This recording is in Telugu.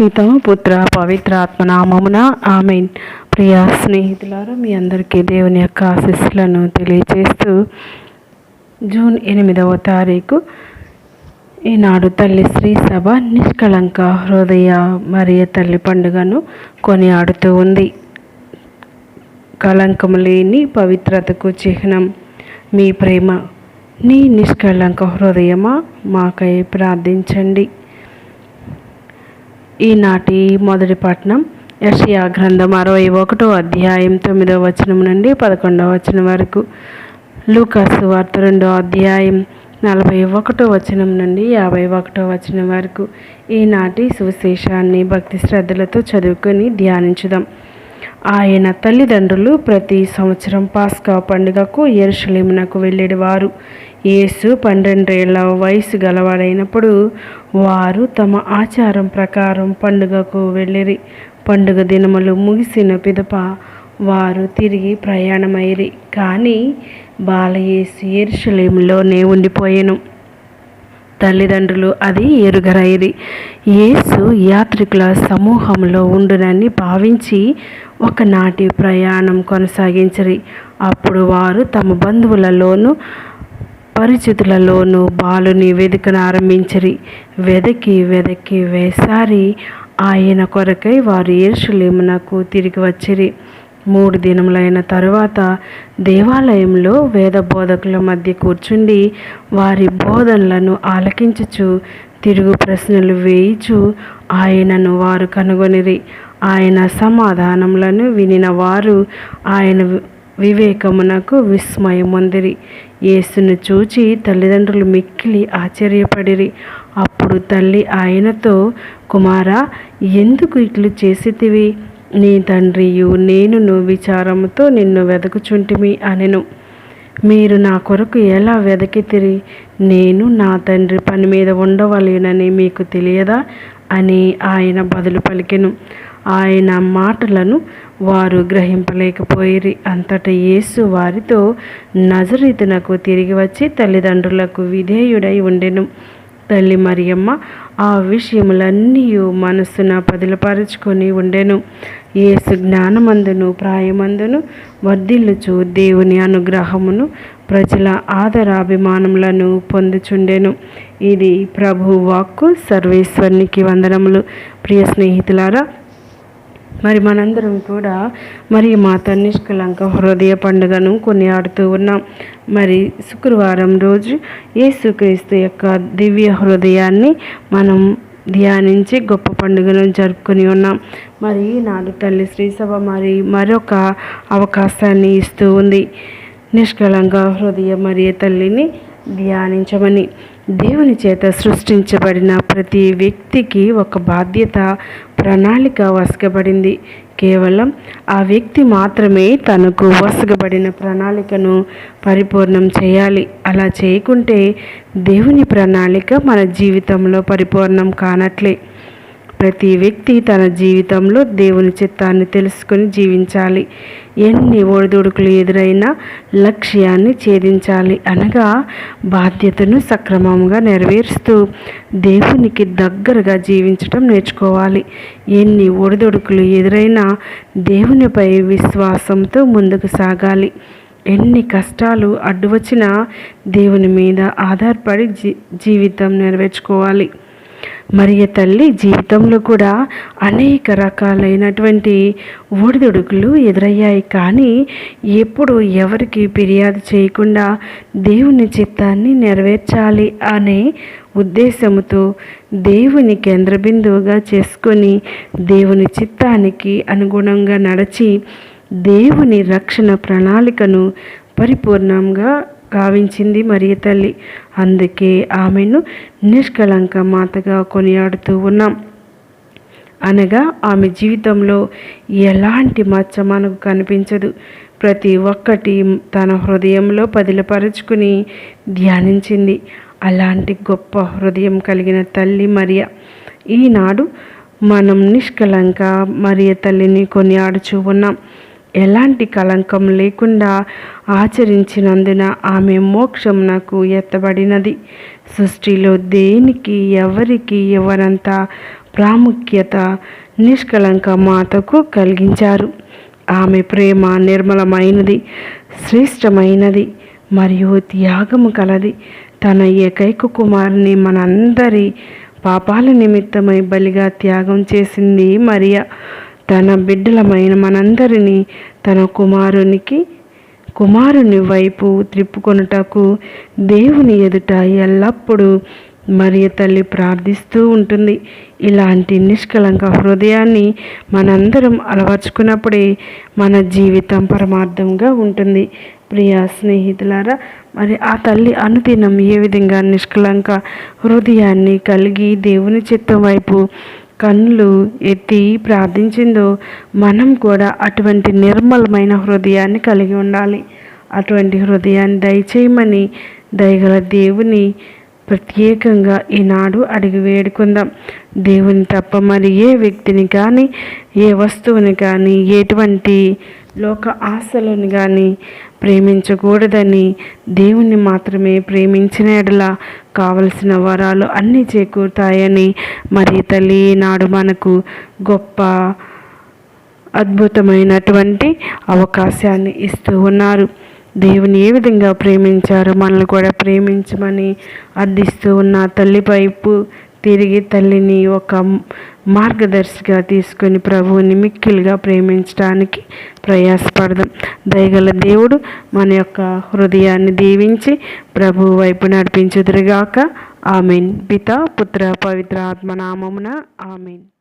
పిత పుత్ర పవిత్ర ఆత్మనామమున ఆమెన్. ప్రియ స్నేహితులారా మీ అందరికీ దేవుని యొక్క ఆశీస్సులను తెలియజేస్తూ జూన్ ఎనిమిదవ తారీఖు ఈనాడు తల్లి శ్రీ సభ నిష్కళంక హృదయ మరియ తల్లి పండుగను కొనియాడుతూ ఉంది. కళంకము లేని పవిత్రతకు చిహ్నం మీ ప్రేమ. నీ నిష్కళంక హృదయమా మాకై ప్రార్థించండి. ఈనాటి మొదటి పట్నం యషయా గ్రంథం అరవై ఒకటో అధ్యాయం తొమ్మిదో వచనం నుండి పదకొండవ వచనం వరకు. లూకాసు వార్త రెండో అధ్యాయం నలభై ఒకటో వచనం నుండి యాభై ఒకటో వచనం వరకు. ఈనాటి సువిశేషాన్ని భక్తి శ్రద్ధలతో చదువుకొని ధ్యానించుదాం. ఆయన తల్లిదండ్రులు ప్రతి సంవత్సరం పాస్కా పండుగకు ఎరుషలేమునకు వెళ్ళేవారు. యేసు పన్నెండేళ్ళ వయసు గలవాడైనప్పుడు వారు తమ ఆచారం ప్రకారం పండుగకు వెళ్ళిరి. పండుగ దినములు ముగిసిన పిదప వారు తిరిగి ప్రయాణమైరి కానీ బాలయేసు ఎరుషలేములోనే ఉండిపోయాను. తల్లిదండ్రులు అది ఎరుగరైరి యేసు యాత్రికుల సమూహంలో ఉండునని భావించి ఒకనాటి ప్రయాణం కొనసాగించరి. అప్పుడు వారు తమ బంధువులలోనూ పరిచితులలోనూ బాలుని వెదకను ఆరంభించరి. వెదకి వెదకి వేసారి. ఆయన కొరకై వారు ఏర్షులేమునకు తిరిగి వచ్చిరి. మూడు దినములైన తరువాత దేవాలయంలో వేద బోధకుల మధ్య కూర్చుండి వారి బోధనలను ఆలకించుచు తిరుగు ప్రశ్నలు వేయిచు ఆయనను వారు కనుగొనిరి. ఆయన సమాధానములను వినిన వారు ఆయన వివేకమునకు విస్మయమొందిరి. యేసును చూచి తల్లిదండ్రులు మిక్కిలి ఆశ్చర్యపడిరి. అప్పుడు తల్లి ఆయనతో కుమారా ఎందుకు ఇట్లు చేసితివి? నీ తండ్రియు నేనును విచారముతో నిన్ను వెదకుచుంటిమి అనెను. మీరు నా కొరకు ఎలా వెదకితిరి? నేను నా తండ్రి పని మీద ఉండవలేనని మీకు తెలియదా? అని ఆయన బదులు పలికెను. ఆయన మాటలను వారు గ్రహింపలేకపోయిరి. అంతటా యేసు వారితో నజరీతునకు తిరిగి వచ్చి తల్లిదండ్రులకు విధేయుడై ఉండెను. తల్లి మరియమ్మ ఆ విషయములన్నీ మనస్సున పదిలపరుచుకొని ఉండెను. యేసు జ్ఞానమందును ప్రాయమందును వర్ధిల్లుచు దేవుని అనుగ్రహమును ప్రజల ఆదరాభిమానములను పొందుచుండెను. ఇది ప్రభు వాక్కు సర్వేశ్వరునికి వందనములు. ప్రియ స్నేహితులారా మరి మనందరం కూడా మరి మాత నిష్కలంక హృదయ పండుగను కొనియాడుతూ ఉన్నాం. మరి శుక్రవారం రోజు యేసుక్రీస్తు యొక్క దివ్య హృదయాన్ని మనం ధ్యానించి గొప్ప పండుగను జరుపుకొని ఉన్నాం. మరి నాడు తల్లి శ్రీసభ మరి మరొక అవకాశాన్ని ఇస్తూ ఉంది. నిష్కలంక హృదయ మరియు తల్లిని ధ్యానించమని దేవుని చేత సృష్టించబడిన ప్రతి వ్యక్తికి ఒక బాధ్యత ప్రణాళిక వసకబడింది కేవలం ఆ వ్యక్తి మాత్రమే తనకు వసగబడిన ప్రణాళికను పరిపూర్ణం చేయాలి. అలా చేయకుంటే దేవుని ప్రణాళిక మన జీవితంలో పరిపూర్ణం కానట్లే. ప్రతి వ్యక్తి తన జీవితంలో దేవుని చిత్తాన్ని తెలుసుకొని జీవించాలి. ఎన్ని ఒడిదుడుకులు ఎదురైనా లక్ష్యాన్ని ఛేదించాలి అనగా బాధ్యతను సక్రమంగా నెరవేరుస్తూ దేవునికి దగ్గరగా జీవించడం నేర్చుకోవాలి. ఎన్ని ఒడిదుడుకులు ఎదురైనా దేవునిపై విశ్వాసంతో ముందుకు సాగాలి. ఎన్ని కష్టాలు అడ్డు వచ్చినా దేవుని మీద ఆధారపడి జీ జీవితం నెరవేర్చుకోవాలి. మరియ తల్లి జీవితంలో కూడా అనేక రకాలైనటువంటి ఒడిదుడుకులు ఎదురయ్యాయి. కానీ ఎప్పుడు ఎవరికి ఫిర్యాదు చేయకుండా దేవుని చిత్తాన్ని నెరవేర్చాలి అనే ఉద్దేశంతో దేవుని కేంద్రబిందువుగా చేసుకొని దేవుని చిత్తానికి అనుగుణంగా నడిచి దేవుని రక్షణ ప్రణాళికను పరిపూర్ణంగా గావించింది మరియ తల్లి. అందుకే ఆమెను నిష్కళంక మాతగా కొనియాడుతూ ఉన్నాం. అనగా ఆమె జీవితంలో ఎలాంటి మచ్చ మనకు కనిపించదు. ప్రతి ఒక్కటి తన హృదయంలో పదిలపరుచుకుని ధ్యానించింది. అలాంటి గొప్ప హృదయం కలిగిన తల్లి మరియ. ఈనాడు మనం నిష్కలంక మరియ తల్లిని కొనియాడుచూ ఉన్నాం. ఎలాంటి కలంకం లేకుండా ఆచరించినందున ఆమె మోక్షం నాకు ఎత్తబడినది. సృష్టిలో దేనికి ఎవరికి ఎవరంత ప్రాముఖ్యత నిష్కళంక మాతకు కలిగించారు. ఆమె ప్రేమ నిర్మలమైనది శ్రేష్టమైనది మరియు త్యాగము కలది. తన ఏకైక కుమారుని మనందరి పాపాల నిమిత్తమై బలిగా త్యాగం చేసింది మరియా. తన బిడ్డలమైన మనందరినీ తన కుమారునికి కుమారుని వైపు త్రిప్పుకొనుటకు దేవుని ఎదుట ఎల్లప్పుడూ మరియ తల్లి ప్రార్థిస్తూ ఉంటుంది. ఇలాంటి నిష్కలంక హృదయాన్ని మనందరం అలవర్చుకున్నప్పుడే మన జీవితం పరమార్థంగా ఉంటుంది. ప్రియ స్నేహితులారా మరి ఆ తల్లి అనుదినం ఏ విధంగా నిష్కలంక హృదయాన్ని కలిగి దేవుని చిత్తం వైపు కన్నులు ఎత్తి ప్రార్థించిందో మనం కూడా అటువంటి నిర్మలమైన హృదయాన్ని కలిగి ఉండాలి. అటువంటి హృదయాన్ని దయచేయమని దయగల దేవుని ప్రత్యేకంగా ఈనాడు అడిగి వేడుకుందాం. దేవుని తప్ప మరి ఏ వ్యక్తిని కానీ ఏ వస్తువుని కానీ ఎటువంటి లోక ఆశలను కానీ ప్రేమించకూడదని దేవుణ్ణి మాత్రమే ప్రేమించిన ఎడల కావలసిన వరాలు అన్నీ చేకూరుతాయని మరి తల్లి నాడు మనకు గొప్ప అద్భుతమైనటువంటి అవకాశాన్ని ఇస్తూ ఉన్నారు. దేవుని ఏ విధంగా ప్రేమించారో మనల్ని కూడా ప్రేమించమని అర్థిస్తూ ఉన్న తల్లి వైపు తిరిగి తల్లిని ఒక మార్గదర్శిగా తీసుకొని ప్రభువుని మిక్కిలుగా ప్రేమించడానికి ప్రయాసపడదాం. దయగల దేవుడు మన యొక్క హృదయాన్ని దీవించి ప్రభు వైపు నడిపించుదురుగాక. ఆమెన్. పిత పుత్ర పవిత్ర ఆత్మనామమున ఆమెన్.